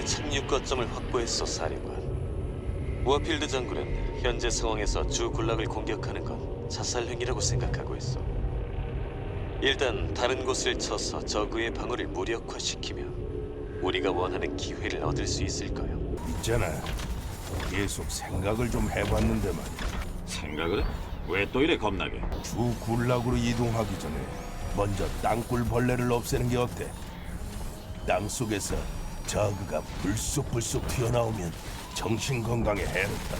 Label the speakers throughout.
Speaker 1: 적들의 착륙 거점을 확보했어, 사령관. 워필드 장군은 현재 상황에서 주 군락을 공격하는 건 자살 행위라고 생각하고 있어. 일단 다른 곳을 쳐서 저그의 방어를 무력화시키면 우리가 원하는 기회를 얻을 수 있을 거요.
Speaker 2: 있잖아. 계속 생각을 좀 해봤는데 말이야.
Speaker 3: 생각을? 왜 또 이래 겁나게?
Speaker 2: 주 군락으로 이동하기 전에 먼저 땅굴 벌레를 없애는 게 어때? 땅 속에서 저그가 불쑥불쑥 튀어나오면 정신 건강에 해롭다.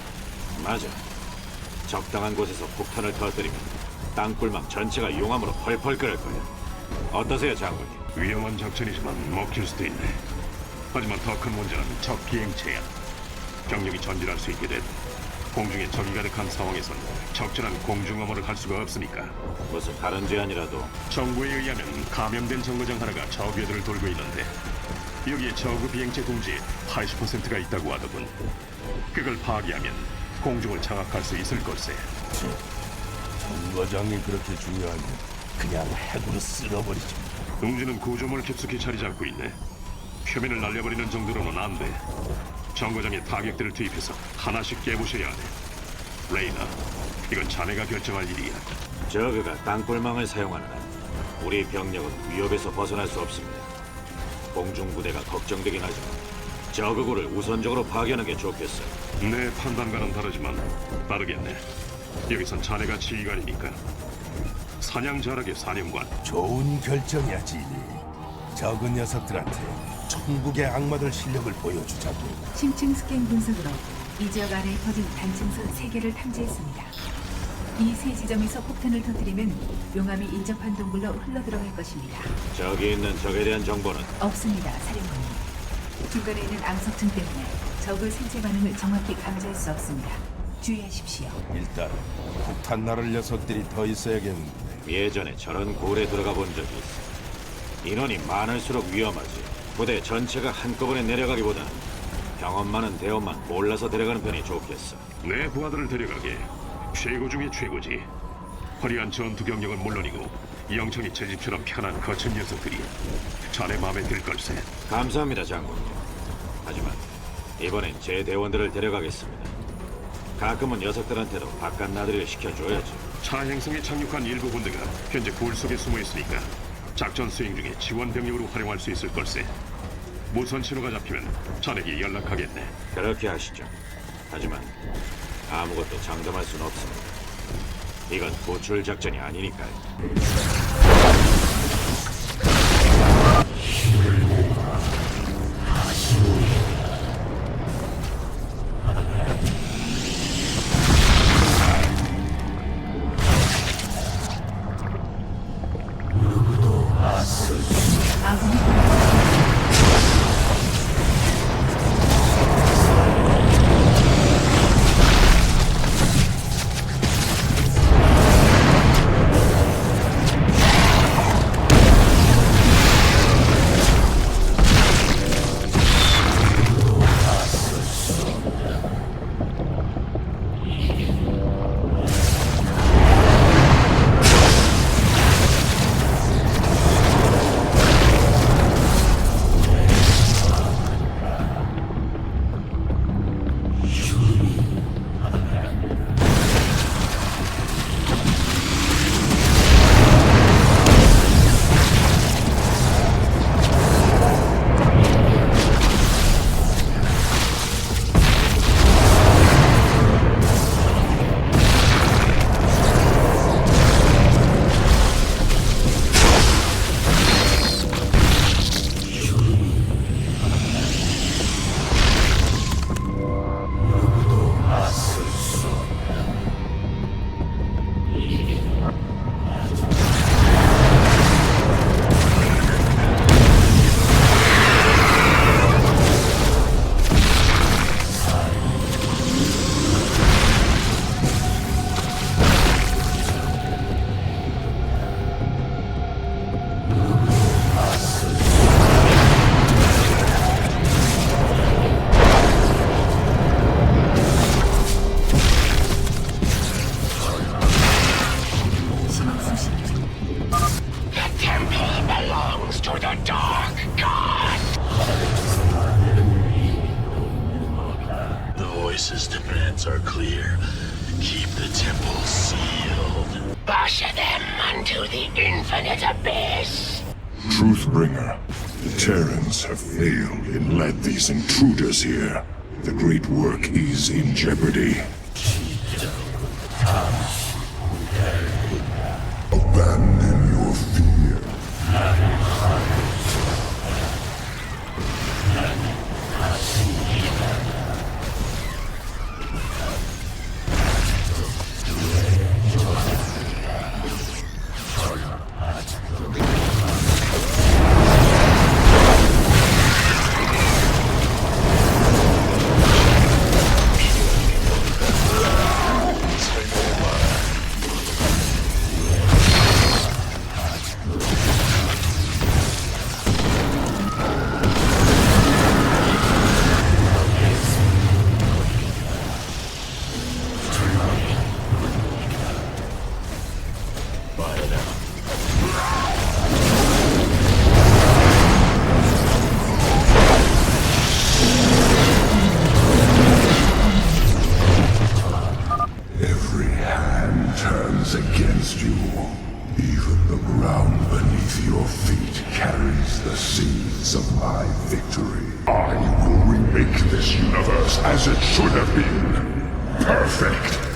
Speaker 3: 맞아. 적당한 곳에서 폭탄을 터뜨리면 땅굴망 전체가 용암으로 펄펄 끓을 거야. 어떠세요, 장군님?
Speaker 4: 위험한 작전이지만 먹힐 수도 있네. 하지만 더 큰 문제는 적 비행체야. 병력이 전진할 수 있게 되고 공중에 적이 가득한 상황에선 적절한 공중 엄호를 할 수가 없으니까
Speaker 3: 무슨 다른 제안이라도
Speaker 4: 정부에 의하면 감염된 정거장 하나가 저 궤도를 돌고 있는데 여기에 저그 비행체 동지의 80%가 있다고 하더군. 그걸 파괴하면 공중을 장악할 수 있을 걸세.
Speaker 2: 정거장이 그렇게 중요하면 그냥 핵으로 쓸어버리지.
Speaker 4: 둥지는 구조물 깊숙이 자리 잡고 있네. 표면을 날려버리는 정도로는 안 돼. 정거장에 타격대를 투입해서 하나씩 깨부셔야 해. 레이나, 이건 자네가 결정할 일이야.
Speaker 3: 저그가 땅굴망을 사용하는 한 우리 병력은 위협에서 벗어날 수 없습니다. 공중 부대가 걱정되긴 하지만 저그구를 우선적으로 파괴하는 게 좋겠어요.
Speaker 4: 내 판단과는 다르지만 빠르겠네. 여기선 자네가 지휘관이니까. 사냥 잘하게 사령관.
Speaker 2: 좋은 결정이야, 지니. 적은 녀석들한테 천국의 악마들 실력을 보여주자고.
Speaker 5: 심층 스캔 분석으로 이 지역 안에 퍼진 단층선 3개를 탐지했습니다. 이 세 지점에서 폭탄을 터뜨리면 용암이 인접한 동굴로 흘러들어갈 것입니다.
Speaker 3: 저기 있는 적에 대한 정보는
Speaker 5: 없습니다, 사령관님. 중간에 있는 앙석층 때문에 적의 생체 반응을 정확히 감지할 수 없습니다. 주의하십시오.
Speaker 2: 일단 폭탄 나를 녀석들이 더 있어야겠는데.
Speaker 3: 예전에 저런 굴에 들어가 본 적이 있어. 인원이 많을수록 위험하지. 부대 전체가 한꺼번에 내려가기보다는 많은 대원만 몰라서 데려가는 편이 좋겠어.
Speaker 4: 내 부하들을 데려가게. 최고 중에 최고지. 화려한 전투 경력은 물론이고 영청이 제 집처럼 편한 거친 녀석들이 자네 마음에 들 걸세.
Speaker 3: 감사합니다, 장군님. 하지만 이번엔 제 대원들을 데려가겠습니다. 가끔은 녀석들한테도 바깥 나들이를 시켜줘야지.
Speaker 4: 차 행성에 착륙한 일부 군대가 현재 굴 속에 숨어 있으니까 작전 수행 중에 지원 병력으로 활용할 수 있을 걸세. 무선 신호가 잡히면 자네에게 연락하겠네.
Speaker 3: 그렇게 하시죠. 하지만 아무것도 장담할 수는 없습니다. 이건 보출 작전이 아니니까요.
Speaker 6: Demands are clear. Keep the temple sealed.
Speaker 7: Usher them unto the infinite abyss.
Speaker 8: Truthbringer, the Terrans have failed in led these intruders here. The great work is in jeopardy. The seeds of my victory. I will remake this universe as it should have been. Perfect.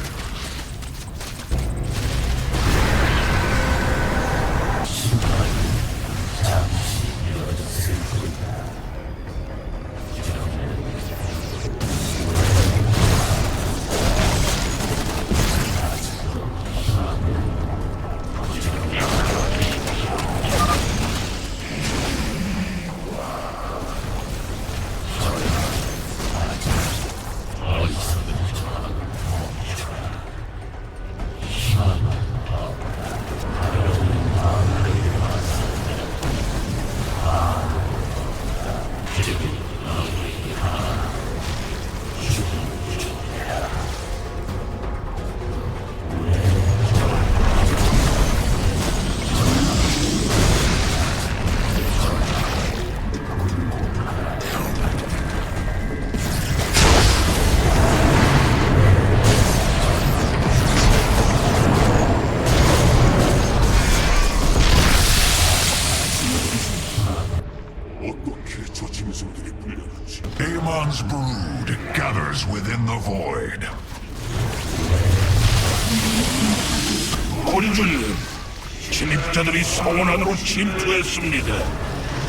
Speaker 2: 침입자들이 성원 안으로 침투했습니다.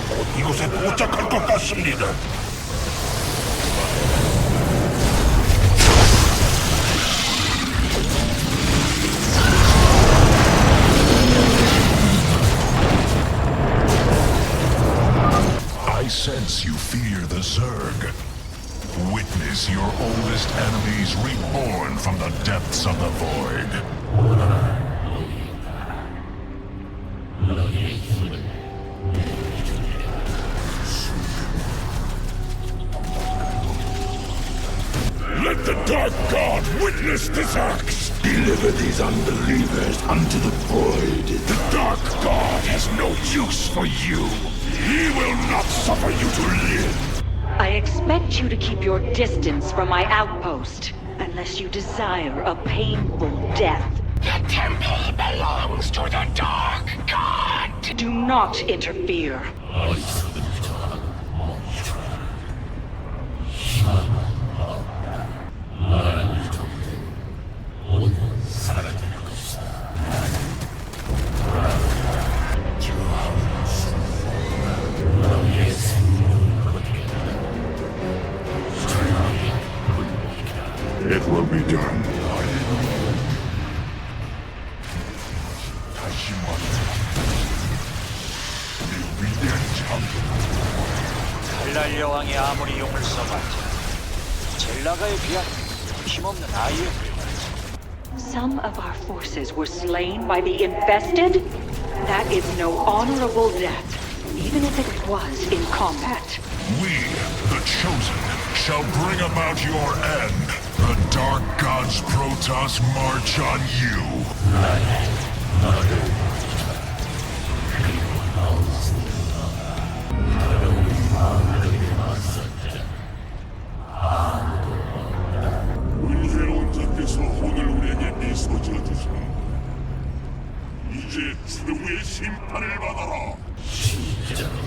Speaker 2: 곧 이곳에 도착할 것 같습니다.
Speaker 8: I sense you fear the Zerg. Witness your oldest enemies reborn from the depths of the void. Let the Dark God witness this axe! Deliver these unbelievers unto the void. The Dark God has no use for you. He will not suffer you to live.
Speaker 9: I expect you to keep your distance from my outpost, unless you desire a painful death.
Speaker 7: The temple belongs to the Dark God.
Speaker 9: Do not interfere.
Speaker 8: 참.
Speaker 10: 헬랄 여왕이 아무리 용을 써봤자 젤라가에 비하면 힘없는 아이의
Speaker 9: Some of our forces were slain by the infested? That is no honorable death, even if it was in combat.
Speaker 8: We, the Chosen, shall bring about your end. The Dark God's Protoss march on you.
Speaker 10: 은혜로운 자께서 오늘 우리에게 미소 지어주시는 이제 최후의 심판을 받아라. 진짜.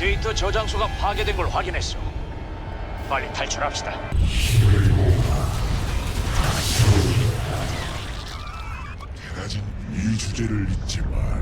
Speaker 10: 데이터 저장소가 파괴된 걸 확인했어. 빨리 탈출합시다.
Speaker 8: 테라진 이 주제를 잊지 마라.